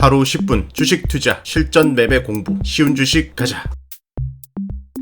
하루 10분 주식 투자 실전 매매 공부 쉬운 주식 가자.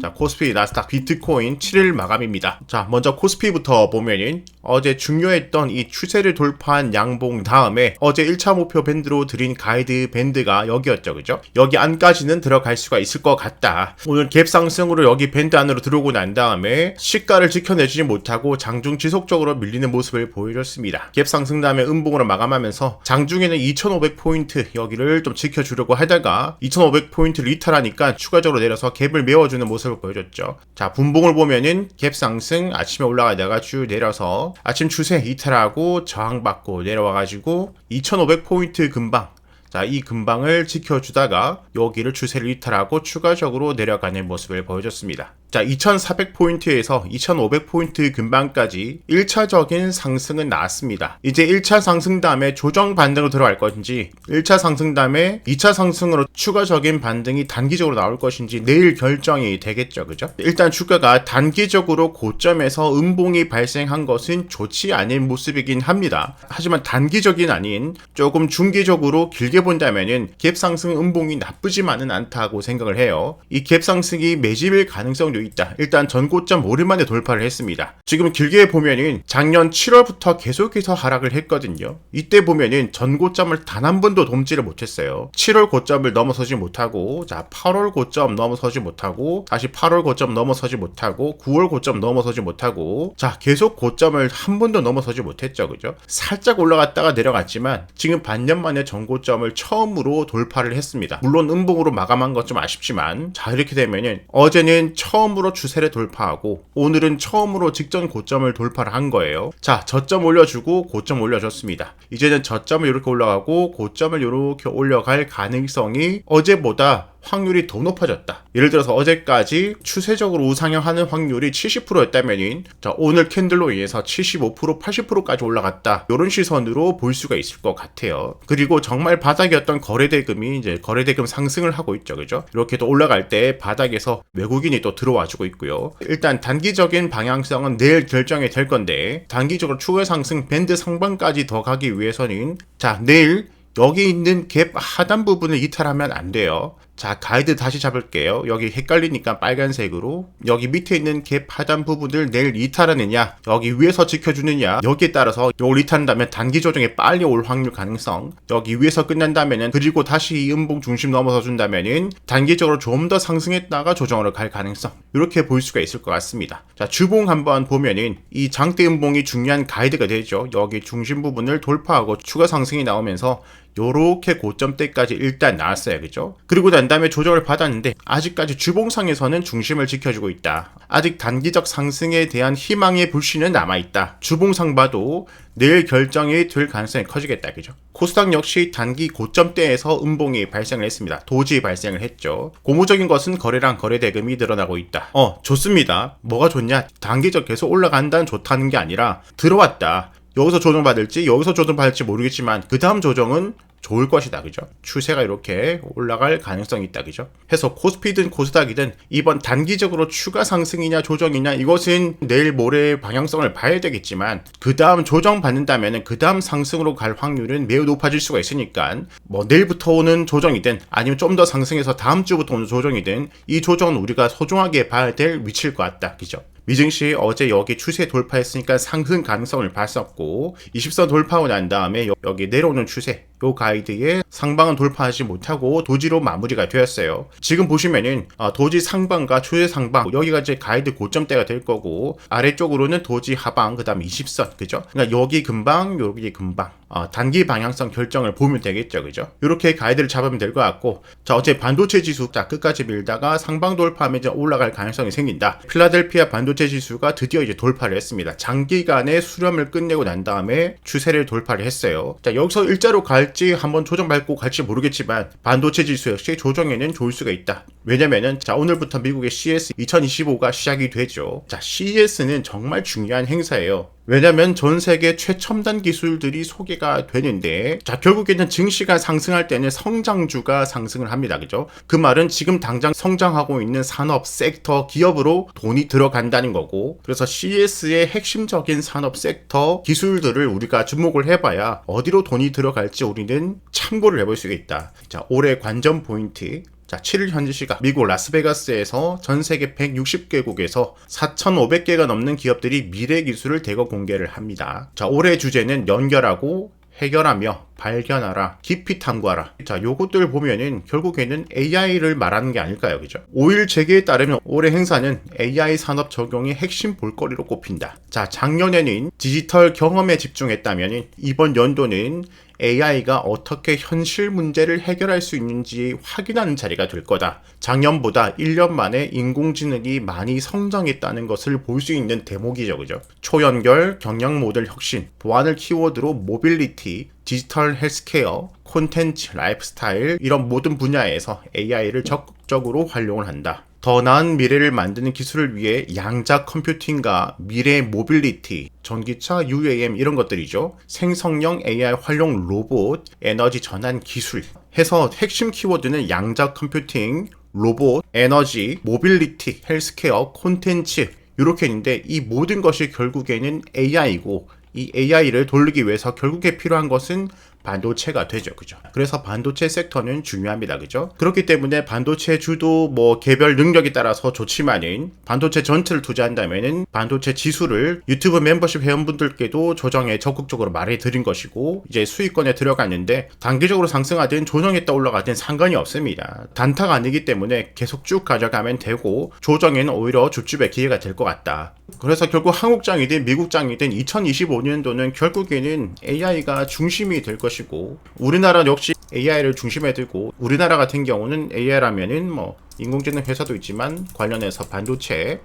자, 코스피, 나스닥, 비트코인 7일 마감입니다. 자, 먼저 코스피부터 보면은 어제 중요했던 이 추세를 돌파한 양봉 다음에 어제 1차 목표 밴드로 드린 가이드 밴드가 여기였죠. 그죠? 여기 안까지는 들어갈 수가 있을 것 같다. 오늘 갭 상승으로 여기 밴드 안으로 들어오고 난 다음에 시가를 지켜내지 못하고 장중 지속적으로 밀리는 모습을 보여줬습니다. 갭 상승 다음에 음봉으로 마감하면서 장중에는 2500포인트 여기를 좀 지켜주려고 하다가 2500포인트 리탈하니까 추가적으로 내려서 갭을 메워주는 모습을 보여줬죠. 자, 분봉을 보면은 갭 상승 아침에 올라가다가 쭉 내려서 아침 추세 이탈하고 저항받고 내려와가지고 2500포인트 근방 자, 이 근방을 지켜주다가 여기를 추세를 이탈하고 추가적으로 내려가는 모습을 보여줬습니다. 자, 2400포인트에서 2500포인트 근방까지 1차적인 상승은 나왔습니다. 이제 1차 상승 다음에 조정 반등으로 들어갈 것인지 1차 상승 다음에 2차 상승으로 추가적인 반등이 단기적으로 나올 것인지 내일 결정이 되겠죠. 그죠? 일단 주가가 단기적으로 고점에서 음봉이 발생한 것은 좋지 않은 모습이긴 합니다. 하지만 단기적인 아닌 조금 중기적으로 길게 본다면은 갭 상승 음봉이 나쁘지만은 않다고 생각을 해요. 이 갭 상승이 매집일 가능성도 있다. 일단 전고점 오랜만에 돌파를 했습니다. 지금 길게 보면은 작년 7월부터 계속해서 하락을 했거든요. 이때 보면은 전고점을 단 한 번도 dom지를 못했어요. 7월 고점을 넘어서지 못하고, 자 8월 고점 넘어서지 못하고, 다시 8월 고점 넘어서지 못하고, 9월 고점 넘어서지 못하고, 자 계속 고점을 한 번도 넘어서지 못했죠, 그죠? 살짝 올라갔다가 내려갔지만 지금 반년 만에 전고점을 처음으로 돌파를 했습니다. 물론 음봉으로 마감한 것 좀 아쉽지만, 자 이렇게 되면은 어제는 처음 으로 추세를 돌파하고 오늘은 처음으로 직전 고점을 돌파를 한 거예요. 자, 저점 올려주고 고점 올려줬습니다. 이제는 저점을 이렇게 올라가고 고점을 이렇게 올려갈 가능성이 어제보다 확률이 더 높아졌다. 예를 들어서 어제까지 추세적으로 우상향하는 확률이 70%였다면 자, 오늘 캔들로 인해서 75% 80%까지 올라갔다. 이런 시선으로 볼 수가 있을 것 같아요. 그리고 정말 바닥이었던 거래대금이 이제 거래대금 상승을 하고 있죠. 그죠? 이렇게 또 올라갈 때 바닥에서 외국인이 또 들어와 주고 있고요. 일단 단기적인 방향성은 내일 결정이 될 건데 단기적으로 추가 상승 밴드 상방까지 더 가기 위해서는 자, 내일 여기 있는 갭 하단 부분을 이탈하면 안 돼요. 자, 가이드 다시 잡을게요. 여기 헷갈리니까 빨간색으로. 여기 밑에 있는 갭 하단 부분을 내일 이탈하느냐, 여기 위에서 지켜주느냐, 여기에 따라서 요걸 이탈한다면 단기 조정에 빨리 올 확률 가능성, 여기 위에서 끝난다면은, 그리고 다시 이 음봉 중심 넘어서 준다면은, 단기적으로 좀 더 상승했다가 조정으로 갈 가능성, 이렇게 볼 수가 있을 것 같습니다. 자, 주봉 한번 보면은, 이 장대 음봉이 중요한 가이드가 되죠. 여기 중심 부분을 돌파하고 추가 상승이 나오면서, 요렇게 고점대까지 일단 나왔어요. 그죠? 그리고 난 다음에 조정을 받았는데 아직까지 주봉상에서는 중심을 지켜주고 있다. 아직 단기적 상승에 대한 희망의 불씨는 남아있다. 주봉상 봐도 내일 결정이 될 가능성이 커지겠다. 그죠? 코스닥 역시 단기 고점대에서 음봉이 발생을 했습니다. 도지 발생을 했죠. 고무적인 것은 거래량 거래 대금이 늘어나고 있다. 어, 좋습니다. 뭐가 좋냐? 단기적 계속 올라간다는 좋다는 게 아니라 들어왔다. 여기서 조정받을지 여기서 조정받을지 모르겠지만 그 다음 조정은 좋을 것이다. 그죠? 추세가 이렇게 올라갈 가능성이 있다. 그죠? 해서 코스피든 코스닥이든 이번 단기적으로 추가 상승이냐 조정이냐 이것은 내일 모레 방향성을 봐야 되겠지만 그 다음 조정 받는다면 그 다음 상승으로 갈 확률은 매우 높아질 수가 있으니까 뭐 내일부터 오는 조정이든 아니면 좀 더 상승해서 다음 주부터 오는 조정이든 이 조정은 우리가 소중하게 봐야 될 위치일 것 같다. 그죠? 미증시 어제 여기 추세 돌파했으니까 상승 가능성을 봤었고 20선 돌파하고 난 다음에 여기 내려오는 추세 요 가이드에 상방은 돌파하지 못하고 도지로 마무리가 되었어요. 지금 보시면은 어, 도지 상방과 추세 상방 여기가 이제 가이드 고점대가 될 거고 아래쪽으로는 도지 하방 그다음 20선 그죠? 그러니까 여기 금방 여기 금방 어, 단기 방향성 결정을 보면 되겠죠 그죠? 이렇게 가이드를 잡으면 될 것 같고 자 어제 반도체 지수 자 끝까지 밀다가 상방 돌파하면 이제 올라갈 가능성이 생긴다. 필라델피아 반도체 지수가 드디어 이제 돌파를 했습니다. 장기간의 수렴을 끝내고 난 다음에 추세를 돌파를 했어요. 자 여기서 일자로 갈지 한번 조정밟고 갈지 모르겠지만 반도체 지수 역시 조정에는 좋을 수가 있다. 왜냐면은 자 오늘부터 미국의 CS 2025가 시작이 되죠. 자 CES는 정말 중요한 행사예요. 왜냐면 전 세계 최첨단 기술들이 소개가 되는데 자 결국에는 증시가 상승할 때는 성장주가 상승을 합니다. 그죠? 그 말은 지금 당장 성장하고 있는 산업 섹터 기업으로 돈이 들어간다는 거고 그래서 CS의 핵심적인 산업 섹터 기술들을 우리가 주목을 해봐야 어디로 돈이 들어갈지 우리는 참고를 해볼 수가 있다. 자 올해 관전 포인트 자, 7일 현지 시각 미국 라스베가스에서 전 세계 160개국에서 4,500개가 넘는 기업들이 미래 기술을 대거 공개를 합니다. 자, 올해 주제는 연결하고 해결하며 발견하라, 깊이 탐구하라. 자, 요것들 보면은 결국에는 AI를 말하는 게 아닐까요? 그죠? 5일 재계에 따르면 올해 행사는 AI 산업 적용이 핵심 볼거리로 꼽힌다. 자, 작년에는 디지털 경험에 집중했다면 이번 연도는 AI가 어떻게 현실 문제를 해결할 수 있는지 확인하는 자리가 될 거다. 작년보다 1년 만에 인공지능이 많이 성장했다는 것을 볼 수 있는 대목이죠. 그죠? 초연결, 경영 모델 혁신, 보안을 키워드로 모빌리티, 디지털 헬스케어, 콘텐츠, 라이프스타일 이런 모든 분야에서 AI를 적극적으로 활용을 한다. 더 나은 미래를 만드는 기술을 위해 양자 컴퓨팅과 미래 모빌리티, 전기차, UAM 이런 것들이죠. 생성형 AI 활용 로봇, 에너지 전환 기술 해서 핵심 키워드는 양자 컴퓨팅, 로봇, 에너지, 모빌리티, 헬스케어, 콘텐츠 이렇게 있는데 이 모든 것이 결국에는 AI고 이 AI를 돌리기 위해서 결국에 필요한 것은 반도체가 되죠. 그죠? 그래서 반도체 섹터는 중요합니다. 그죠? 그렇기 때문에 반도체 주도 뭐 개별 능력에 따라서 좋지만은 반도체 전체를 투자한다면은 반도체 지수를 유튜브 멤버십 회원분들께도 조정에 적극적으로 말해 드린 것이고 이제 수익권에 들어갔는데 단기적으로 상승하든 조정했다 올라가든 상관이 없습니다. 단타가 아니기 때문에 계속 쭉 가져가면 되고 조정에는 오히려 줍줍의 기회가 될 것 같다. 그래서 결국 한국장이든 미국장이든 2025년도는 결국에는 AI가 중심이 될 것 이고 우리나라 역시 AI를 중심에 두고 우리나라 같은 경우는 AI라면은 뭐 인공지능 회사도 있지만 관련해서 반도체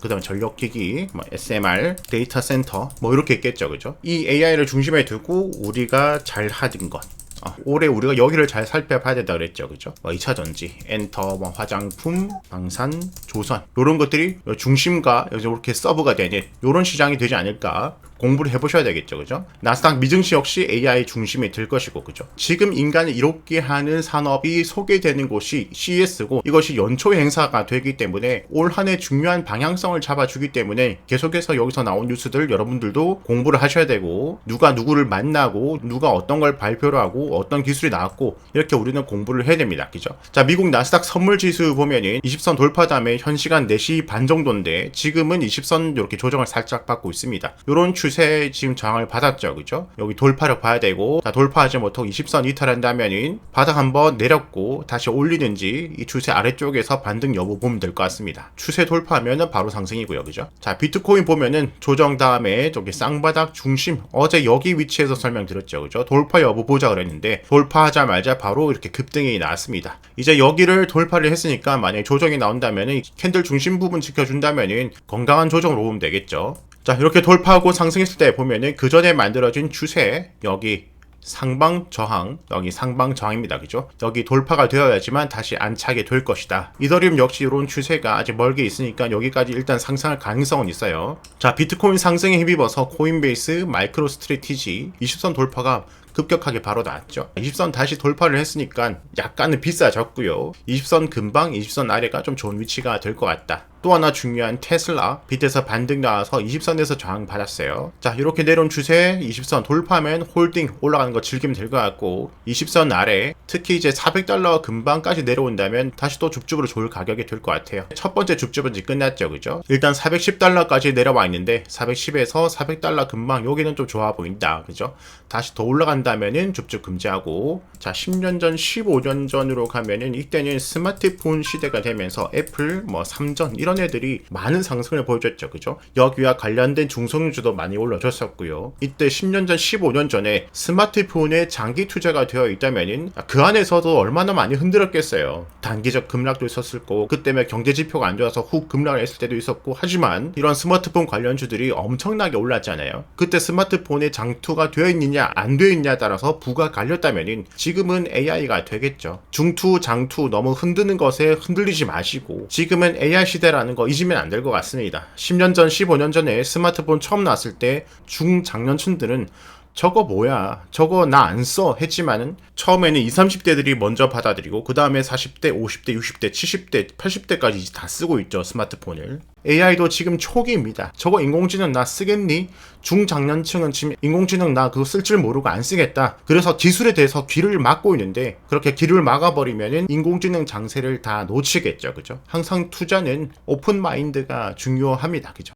그 다음에 전력기기, 뭐 SMR, 데이터 센터, 뭐 이렇게 있겠죠, 그죠? 이 AI를 중심에 두고 우리가 잘 하던 것, 아, 올해 우리가 여기를 잘 살펴봐야 된다 그랬죠. 그죠? 뭐 2차 전지, 엔터, 뭐 화장품, 방산, 조선 이런 것들이 중심과 이렇게 서브가 되는 이런 시장이 되지 않을까 공부를 해보셔야 되겠죠, 그죠? 나스닥 미증시 역시 AI 중심이 될 것이고, 그죠? 지금 인간을 이롭게 하는 산업이 소개되는 곳이 CES고 이것이 연초 행사가 되기 때문에 올 한 해 중요한 방향성을 잡아주기 때문에 계속해서 여기서 나온 뉴스들 여러분들도 공부를 하셔야 되고 누가 누구를 만나고 누가 어떤 걸 발표를 하고 어떤 기술이 나왔고 이렇게 우리는 공부를 해야 됩니다, 그죠? 자, 미국 나스닥 선물 지수 보면은 20선 돌파 다음에 현 시간 4시 반 정도인데 지금은 20선 이렇게 조정을 살짝 받고 있습니다. 이런 추세 지금 저항을 받았죠. 그죠? 여기 돌파를 봐야 되고 자, 돌파하지 못하고 20선 이탈한다면은 바닥 한번 내렸고 다시 올리는지 이 추세 아래쪽에서 반등 여부 보면 될 것 같습니다. 추세 돌파하면은 바로 상승이고요. 그죠? 자, 비트코인 보면은 조정 다음에 저기 쌍바닥 중심 어제 여기 위치에서 설명드렸죠. 그죠? 돌파 여부 보자 그랬는데 돌파하자마자 바로 이렇게 급등이 나왔습니다. 이제 여기를 돌파를 했으니까 만약에 조정이 나온다면은 캔들 중심 부분 지켜준다면은 건강한 조정으로 보면 되겠죠. 자, 이렇게 돌파하고 상승했을 때 보면은 그 전에 만들어진 추세, 여기 상방 저항, 여기 상방 저항입니다. 그죠? 여기 돌파가 되어야지만 다시 안차게 될 것이다. 이더리움 역시 이런 추세가 아직 멀게 있으니까 여기까지 일단 상승할 가능성은 있어요. 자, 비트코인 상승에 힘입어서 코인베이스, 마이크로 스트레티지, 20선 돌파가 급격하게 바로 나왔죠. 20선 다시 돌파를 했으니까 약간은 비싸졌고요. 20선 금방 20선 아래가 좀 좋은 위치가 될 것 같다. 또 하나 중요한 테슬라 빛에서 반등 나와서 20선에서 저항 받았어요. 자 이렇게 내려온 추세 20선 돌파하면 홀딩 올라가는 거 즐기면 될 것 같고 20선 아래 특히 이제 400달러 금방까지 내려온다면 다시 또 줍줍으로 좋을 가격이 될 것 같아요. 첫 번째 줍줍은 이제 끝났죠, 그죠? 일단 410달러까지 내려와 있는데 410에서 400달러 금방 여기는 좀 좋아 보인다, 그죠? 다시 더 올라간다면은 줍줍 금지하고 자 10년 전, 15년 전으로 가면은 이때는 스마트폰 시대가 되면서 애플, 뭐 삼전 이런 애들이 많은 상승을 보여줬죠, 그죠? 여기와 관련된 중성주도 많이 올라줬었고요. 이때 10년 전, 15년 전에 스마트폰에 장기 투자가 되어 있다면은 그 안에서도 얼마나 많이 흔들었겠어요. 단기적 급락도 있었을 거고 그 때문에 경제 지표가 안 좋아서 훅 급락을 했을 때도 있었고 하지만 이런 스마트폰 관련주들이 엄청나게 올랐잖아요. 그때 스마트폰에 장투가 되어 있느냐 안 되어 있냐 하느냐에 따라서 부가 갈렸다면은 지금은 AI가 되겠죠. 중투, 장투 너무 흔드는 것에 흔들리지 마시고 지금은 AI 시대라는 거 잊으면 안 될 것 같습니다. 10년 전, 15년 전에 스마트폰 처음 나왔을 때 중장년층들은 저거 뭐야? 저거 나 안 써. 했지만은 처음에는 20, 30대들이 먼저 받아들이고 그 다음에 40대, 50대, 60대, 70대, 80대까지 다 쓰고 있죠. 스마트폰을. AI도 지금 초기입니다. 저거 인공지능 나 쓰겠니? 중장년층은 지금 인공지능 나 그거 쓸 줄 모르고 안 쓰겠다. 그래서 기술에 대해서 귀를 막고 있는데 그렇게 귀를 막아버리면은 인공지능 장세를 다 놓치겠죠. 그죠? 항상 투자는 오픈 마인드가 중요합니다. 그죠?